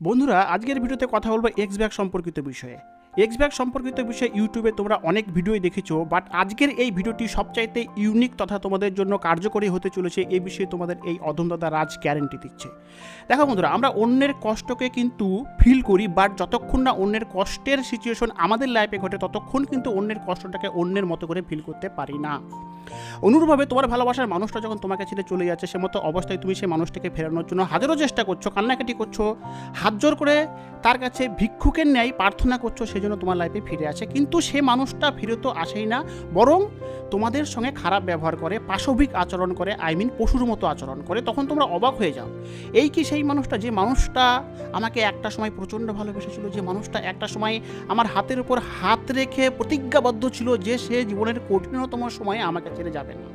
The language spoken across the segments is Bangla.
বন্ধুরা, আজকের ভিডিওতে কথা বলব এক্স ব্যাগ সম্পর্কিত বিষয়ে। এক্স ব্যাগ সম্পর্কিত বিষয়ে ইউটিউবে তোমরা অনেক ভিডিওই দেখেছ বাট আজকের এই ভিডিওটি সবচাইতে ইউনিক তথা তোমাদের জন্য কার্যকরী হতে চলেছে এই বিষয়ে তোমাদের এই অধমদাদা রাজ গ্যারেন্টি দিচ্ছে। দেখো বন্ধুরা, আমরা অন্যের কষ্টকে কিন্তু ফিল করি বাট যতক্ষণ না অন্যের কষ্টের সিচুয়েশন আমাদের লাইফে ঘটে, ততক্ষণ কিন্তু অন্যের কষ্টটাকে অন্যের মতো করে ফিল করতে পারি না। অনুরূপভাবে তোমার ভালোবাসার মানুষটা যখন তোমাকে ছেড়ে চলে যাচ্ছে, সে মতো অবস্থায় তুমি সেই মানুষটাকে ফেরানোর জন্য হাজারো চেষ্টা করছ, কান্নাকাটি করছ, হাত জোর করে তার কাছে ভিক্ষুকের ন্যায় প্রার্থনা করছ সেই জন্য তোমার লাইফে ফিরে আসে। কিন্তু সে মানুষটা ফিরে তো আসেই না, বরং তোমাদের সঙ্গে খারাপ ব্যবহার করে, পাশবিক আচরণ করে আই মিন পশুর মতো আচরণ করে, তখন তোমরা অবাক হয়ে যাও। এই কি সেই মানুষটা, যে মানুষটা আমাকে একটা সময় প্রচণ্ড ভালোবেসেছিল, যে মানুষটা একটা সময় আমার হাতের উপর হাত রেখে প্রতিজ্ঞাবদ্ধ ছিল, যে সে জীবনের কঠিনতম সময়ে আমাকে ছেড়ে যাবে না।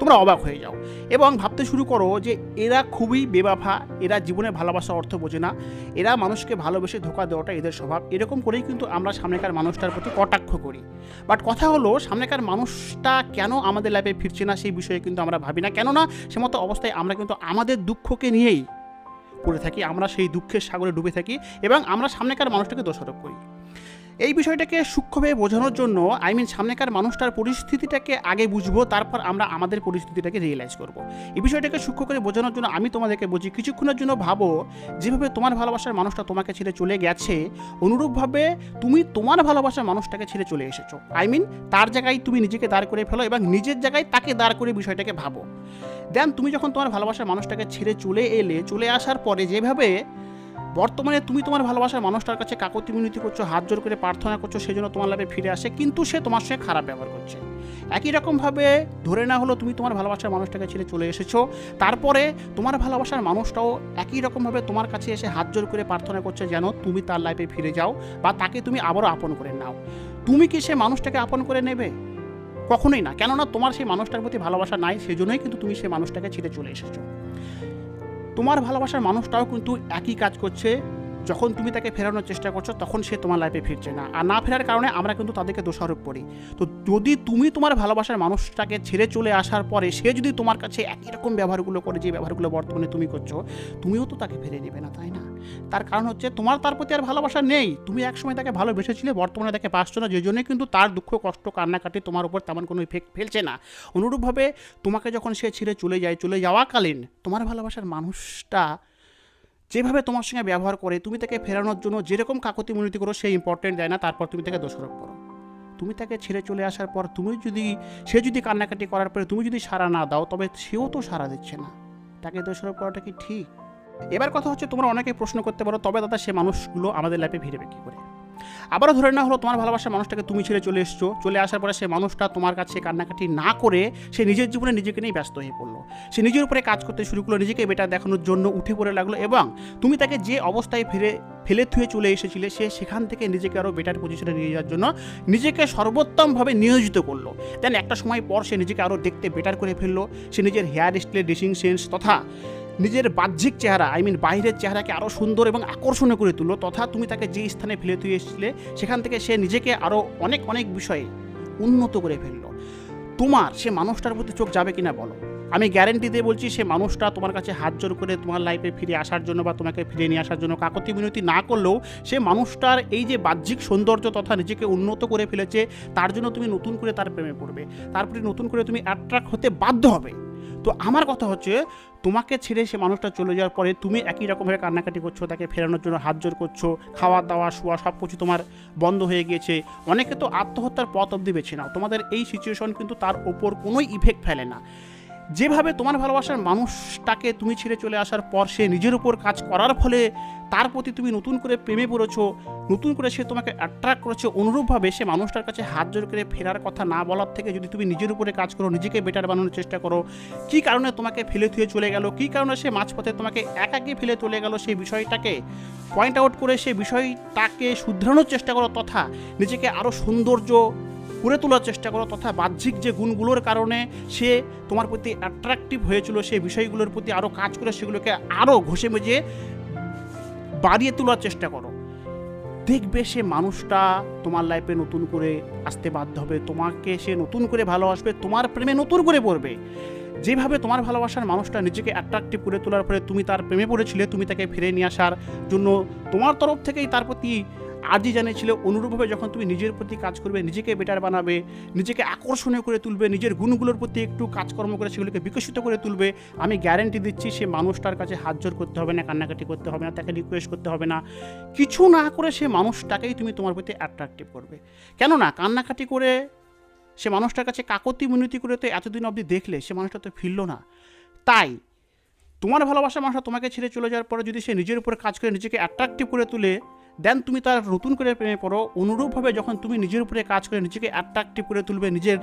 তোমরা অবাক হয়ে যাও এবং ভাবতে শুরু করো যে এরা খুবই বেবাফা, এরা জীবনে ভালোবাসা অর্থ বোঝে না, এরা মানুষকে ভালোবেসে ধোকা দেওয়াটা এদের স্বভাব। এরকম করেই কিন্তু আমরা সামনেকার মানুষটার প্রতি কটাক্ষ করি। বাট কথা হলো, সামনেকার মানুষটা কেন আমাদের লাইফে ফিরছে না সেই বিষয়ে কিন্তু আমরা ভাবি না। কেননা সে মতো অবস্থায় আমরা কিন্তু আমাদের দুঃখকে নিয়েই পড়ে থাকি, আমরা সেই দুঃখের সাগরে ডুবে থাকি এবং আমরা সামনেকার মানুষটাকে দোষারোপ করি। এই বিষয়টাকে সূক্ষ্মভাবে বোঝানোর জন্য আই মিন সামনেকার মানুষটার পরিস্থিতিটাকে আগে বুঝব, তারপর আমরা আমাদের পরিস্থিতিটাকে রিয়েলাইজ করব। এই বিষয়টাকে সূক্ষ্ম করে বোঝানোর জন্য আমি তোমাদেরকে বলছি, কিছুক্ষণের জন্য ভাবো, যেভাবে তোমার ভালোবাসার মানুষটা তোমাকে ছেড়ে চলে গেছে, অনুরূপভাবে তুমি তোমার ভালোবাসার মানুষটাকে ছেড়ে চলে এসেছ। আই মিন তার জায়গায় তুমি নিজেকে দাঁড় করে ফেলো এবং নিজের জায়গায় তাকে দাঁড় করে বিষয়টাকে ভাবো। দেন তুমি যখন তোমার ভালোবাসার মানুষটাকে ছেড়ে চলে এলে, চলে আসার পরে যেভাবে বর্তমানে তুমি তোমার ভালোবাসার মানুষটার কাছে কাকতি মিনতি করছ, হাত জোর করে প্রার্থনা করছ সেই জন্য তোমার লাভে ফিরে আসে, কিন্তু সে তোমার সঙ্গে খারাপ ব্যবহার করছে। একই রকমভাবে ধরে না হলো তুমি তোমার ভালোবাসার মানুষটাকে ছেড়ে চলে এসেছ। তারপরে তোমার ভালোবাসার মানুষটাও একই রকমভাবে তোমার কাছে এসে হাত জোর করে প্রার্থনা করছে যেন তুমি তার লাইফে ফিরে যাও বা তাকে তুমি আবারও আপন করে নাও। তুমি কি সে মানুষটাকে আপন করে নেবে? কখনোই না। কেননা তোমার সেই মানুষটার প্রতি ভালোবাসা নাই, সেজন্যই কিন্তু তুমি সেই মানুষটাকে ছেড়ে চলে এসেছ। তোমার ভালোবাসার মানুষটাও কিন্তু একই কাজ করছে। যখন তুমি তাকে ফেরানোর চেষ্টা করছ, তখন সে তোমার লাইফে ফিরছে না। আর না ফেরার কারণে আমরা কিন্তু তাদেরকে দোষারোপ করি। তো যদি তুমি তোমার ভালোবাসার মানুষটাকে ছেড়ে চলে আসার পরে সে যদি তোমার কাছে একই রকম ব্যবহারগুলো করে, যে ব্যবহারগুলো বর্তমানে তুমি করছ, তুমিও তো তাকে ফিরে নেবে না, তাই না? তার কারণ হচ্ছে তোমার তার প্রতি আর ভালোবাসা নেই। তুমি একসময় তাকে ভালোবেসেছিলে, বর্তমানে তাকে পাচ্ছ না যে জন্যই কিন্তু তার দুঃখ, কষ্ট, কান্নাকাটি তোমার উপর তেমন কোনো ইফেক্ট ফেলছে না। অনুরূপভাবে তোমাকে যখন সে ছেড়ে চলে যায়, চলে যাওয়াকালীন তোমার ভালোবাসার মানুষটা যেভাবে তোমার সঙ্গে ব্যবহার করে তুমি তাকে ফেরানোর জন্য যেরকম কাকতি মিনতি করো সে ইম্পর্টেন্ট দেয় না। তারপর তুমি তাকে দোষারোপ করো। তুমি তাকে ছেড়ে চলে আসার পর তুমি যদি, সে যদি কান্নাকাটি করার পরে তুমি যদি সাড়া না দাও, তবে সেও তো সারা দিচ্ছে না। তাকে দোষারোপ করাটা কি ঠিক? এবার কথা হচ্ছে তোমরা অনেকে প্রশ্ন করতে পারো, তবে দাদা সে মানুষগুলো আমাদের লাইফে ফিরবে কী করে? আবারও ধরে না হলো, তোমার ভালোবাসার মানুষটাকে তুমি ছেড়ে চলে এসছো। চলে আসার পরে সে মানুষটা তোমার কাছে কান্নাকাটি না করে সে নিজের জীবনে নিজেকে নিয়েই ব্যস্ত হয়ে পড়ল। সে নিজের উপরে কাজ করতে শুরু করল, নিজেকে বেটার দেখানোর জন্য উঠে পড়ে লাগল এবং তুমি তাকে যে অবস্থায় ফিরে, ফেলে থুয়ে চলে এসেছিলে, সে সেখান থেকে নিজেকে আরও বেটার পজিশনে নিয়ে যাওয়ার জন্য নিজেকে সর্বোত্তমভাবে নিয়োজিত করল। দেন একটা সময় পর সে নিজেকে আরও দেখতে বেটার করে ফেলল। সে নিজের হেয়ার স্টাইল ড্রেসিং সেন্স তথা নিজের বাহ্যিক চেহারা আই মিন বাইরের চেহারাকে আরও সুন্দর এবং আকর্ষণীয় করে তুললো, তথা তুমি তাকে যে স্থানে ফেলে তুই এসেছিলে, সেখান থেকে সে নিজেকে আরও অনেক অনেক বিষয়ে উন্নত করে ফেলল। তোমার, সে মানুষটার প্রতি চোখ যাবে কিনা বলো? আমি গ্যারেন্টি দিয়ে বলছি, সে মানুষটা তোমার কাছে হাত জোর করে তোমার লাইফে ফিরে আসার জন্য বা তোমাকে ফিরে নিয়ে আসার জন্য কাকতি মিনতি না করলেও, সে মানুষটার এই যে বাহ্যিক সৌন্দর্য তথা নিজেকে উন্নত করে ফেলেছে, তার জন্য তুমি নতুন করে তার প্রেমে পড়বে। তারপরে নতুন করে তুমি অ্যাট্রাক্ট হতে বাধ্য হবে। তো আমার কথা হচ্ছে, তোমাকে ছেড়ে সে মানুষটা চলে যাওয়ার পরে তুমি একই রকমভাবে কান্নাকাটি করছ, তাকে ফেরানোর জন্য হাত জোর করছ, খাওয়া দাওয়া, শোয়া সব কিছু তোমার বন্ধ হয়ে গিয়েছে। অনেকে তো আত্মহত্যার পথ অবধি বেছে নাও। তোমাদের এই সিচুয়েশন কিন্তু তার ওপর কোনোই ইফেক্ট ফেলে না। যেভাবে তোমার ভালোবাসার মানুষটাকে তুমি ছেড়ে চলে আসার পর সে নিজের উপর কাজ করার ফলে তার প্রতি তুমি নতুন করে প্রেমে পড়েছো, নতুন করে সে তোমাকে অ্যাট্রাক্ট করেছে, অনুরূপভাবে সে মানুষটার কাছে হাত জোর করে ফেরার কথা না বলার থেকে যদি তুমি নিজের উপরে কাজ করো, নিজেকে বেটার বানানোর চেষ্টা করো, কী কারণে তোমাকে ফেলে থুয়ে চলে গেল, কী কারণে সে মাঝপথে তোমাকে একাকে ফেলে চলে গেল সেই বিষয়টাকে পয়েন্ট আউট করে সেই বিষয়টাকে শুধরানোর চেষ্টা করো, তথা নিজেকে আরও সৌন্দর্য করে তোলার চেষ্টা করো, তথা বাহ্যিক যে গুণগুলোর কারণে সে তোমার প্রতি অ্যাট্রাকটিভ হয়েছিল, সেই বিষয়গুলোর প্রতি আরও কাজ করে সেগুলোকে আরও ঘষে মেজে বাড়িয়ে তোলার চেষ্টা করো। দেখবে সে মানুষটা তোমার লাইফে নতুন করে আসতে বাধ্য হবে, তোমাকে সে নতুন করে ভালোবাসবে, তোমার প্রেমে নতুন করে পড়বে। যেভাবে তোমার ভালোবাসার মানুষটা নিজেকে অ্যাট্রাকটিভ করে তোলার পরে তুমি তার প্রেমে পড়েছিলে, তুমি তাকে ফিরে নিয়ে আসার জন্য তোমার তরফ থেকেই তার প্রতি আর্জি জানিয়েছিলে, অনুরূপভাবে যখন তুমি নিজের প্রতি কাজ করবে, নিজেকে বেটার বানাবে, নিজেকে আকর্ষণীয় করে তুলবে, নিজের গুণগুলোর প্রতি একটু কাজকর্ম করে সেগুলোকে বিকশিত করে তুলবে, আমি গ্যারেন্টি দিচ্ছি সে মানুষটার কাছে হাত জোর করতে হবে না, কান্নাকাটি করতে হবে না, তাকে রিকোয়েস্ট করতে হবে না। কিছু না করে সে মানুষটাকেই তুমি তোমার প্রতি অ্যাট্রাকটিভ করবে। কেননা, কান্নাকাটি করে সে মানুষটার কাছে কাকতি মিনতি করে তো এতদিন অবধি দেখলে, সে মানুষটা তো ফিরল না। তাই, তোমার ভালোবাসা মানুষটা তোমাকে ছেড়ে চলে যাওয়ার পরে যদি সে নিজের উপরে কাজ করে নিজেকে অ্যাট্রাকটিভ করে তুলে দেন তুমি তার নতুন করে প্রেমে পড়ো। অনুরূপভাবে যখন তুমি নিজের উপরে কাজ করে নিজেকে অ্যাট্রাক্টিভ করে তুলবে, নিজের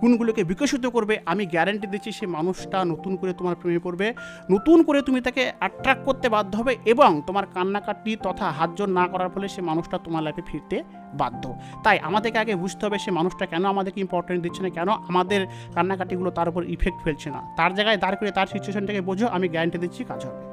গুণগুলোকে বিকশিত করবে, আমি গ্যারেন্টি দিচ্ছি সে মানুষটা নতুন করে তোমার প্রেমে পড়বে। নতুন করে তুমি তাকে অ্যাট্রাক্ট করতে বাধ্য হবে এবং তোমার কান্নাকাটি তথা হাতজন না করার ফলে সে মানুষটা তোমার লাইফে ফিরতে বাধ্য। তাই আমাদেরকে আগে বুঝতে হবে সে মানুষটা কেন আমাদেরকে ইম্পর্টেন্ট দিচ্ছে না, কেন আমাদের কান্নাকাটিগুলো তার উপর ইফেক্ট ফেলছে না। তার জায়গায় দাঁড় করে তার সিচুয়েশনটাকে বোঝো, আমি গ্যারেন্টি দিচ্ছি কাজ হবে।